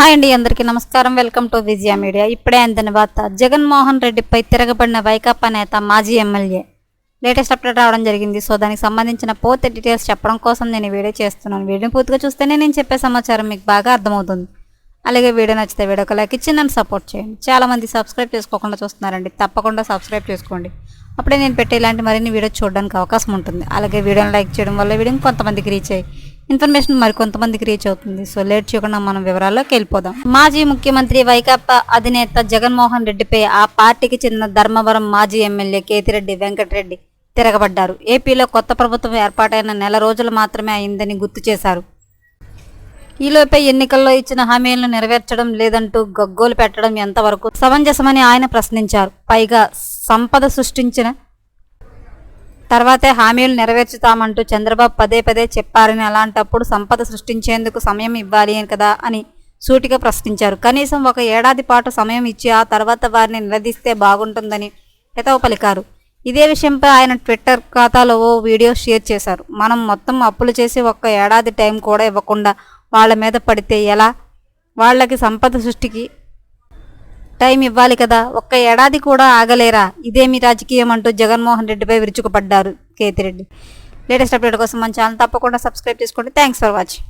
Hi అండి అందరికీ నమస్కారం. Welcome to Vijaya media. ఇప్పుడే అందిన వార్త జగన్మోహన్ రెడ్డిపై తిరగబడిన వైకాపా నేత మాజీ ఎమ్మెల్యే. లేటెస్ట్ అప్డేట్ రావడం జరిగింది. సో దానికి సంబంధించిన పూర్తి డీటెయిల్స్ చెప్పడం కోసం నేను వీడియో చేస్తున్నాను. వీడియో పూర్తిగా చూస్తేనే నేను చెప్పే సమాచారం మీకు బాగా అర్థమవుతుంది. అలాగే వీడియో నచ్చితే వీడియోకి లైక్ ఇచ్చి నన్ను సపోర్ట్ చేయండి. చాలా మంది సబ్స్క్రైబ్ చేసుకోకుండా చూస్తున్నారండి. తప్పకుండా సబ్స్క్రైబ్ చేసుకోండి. అప్పుడే నేను పెట్టే ఇలాంటి మరిన్ని వీడియో చూడడానికి అవకాశం ఉంటుంది. అలాగే వీడియోని లైక్ చేయడం వల్ల వీడియోని కొంతమందికి రీచ్ అయ్యి ఇన్ఫర్మేషన్ మరి కొంతమందికి రీచ్ అవుతుంది. సో లేట్ చేయకుండా మనం వివరాల్లోకి వెళ్ళిపోదాం. మాజీ ముఖ్యమంత్రి వైకాపా అధినేత జగన్మోహన్ రెడ్డిపై ఆ పార్టీకి చెందిన ధర్మవరం మాజీ ఎమ్మెల్యే కేతిరెడ్డి వెంకటరెడ్డి తిరగబడ్డారు. ఏపీలో కొత్త ప్రభుత్వం ఏర్పాటైన నెల రోజులు మాత్రమే అయిందని గుర్తు చేశారు. ఈలోపే ఎన్నికల్లో ఇచ్చిన హామీలను నెరవేర్చడం లేదంటూ గగ్గోలు పెట్టడం ఎంతవరకు సమంజసమని ఆయన ప్రశ్నించారు. పైగా సంపద సృష్టించిన తర్వాతే హామీలు నెరవేర్చుతామంటూ చంద్రబాబు పదే పదే చెప్పారని అలాంటప్పుడు సంపద సృష్టించేందుకు సమయం ఇవ్వాలి అని కదా అని సూటిగా ప్రశ్నించారు. కనీసం ఒక ఏడాది పాటు సమయం ఇచ్చి ఆ తర్వాత వారిని నిలదీస్తే బాగుంటుందని హితవు పలికారు. ఇదే విషయంపై ఆయన ట్విట్టర్ ఖాతాలో ఓ వీడియో షేర్ చేశారు. మనం మొత్తం అప్పులు చేసి ఒక్క ఏడాది టైం కూడా ఇవ్వకుండా వాళ్ళ మీద పడితే ఎలా? వాళ్ళకి సంపద సృష్టికి టైం ఇవ్వాలి కదా ఒక్క ఏడాది కూడా ఆగలేరా? ఇదేమి రాజకీయం అంటూ జగన్మోహన్ రెడ్డిపై విరుచుకుపడ్డారు కేతిరెడ్డి. లేటెస్ట్ అప్డేట్ కోసం మన ఛానల్ తప్పకుండా సబ్స్క్రైబ్ చేసుకోండి. Thanks for watching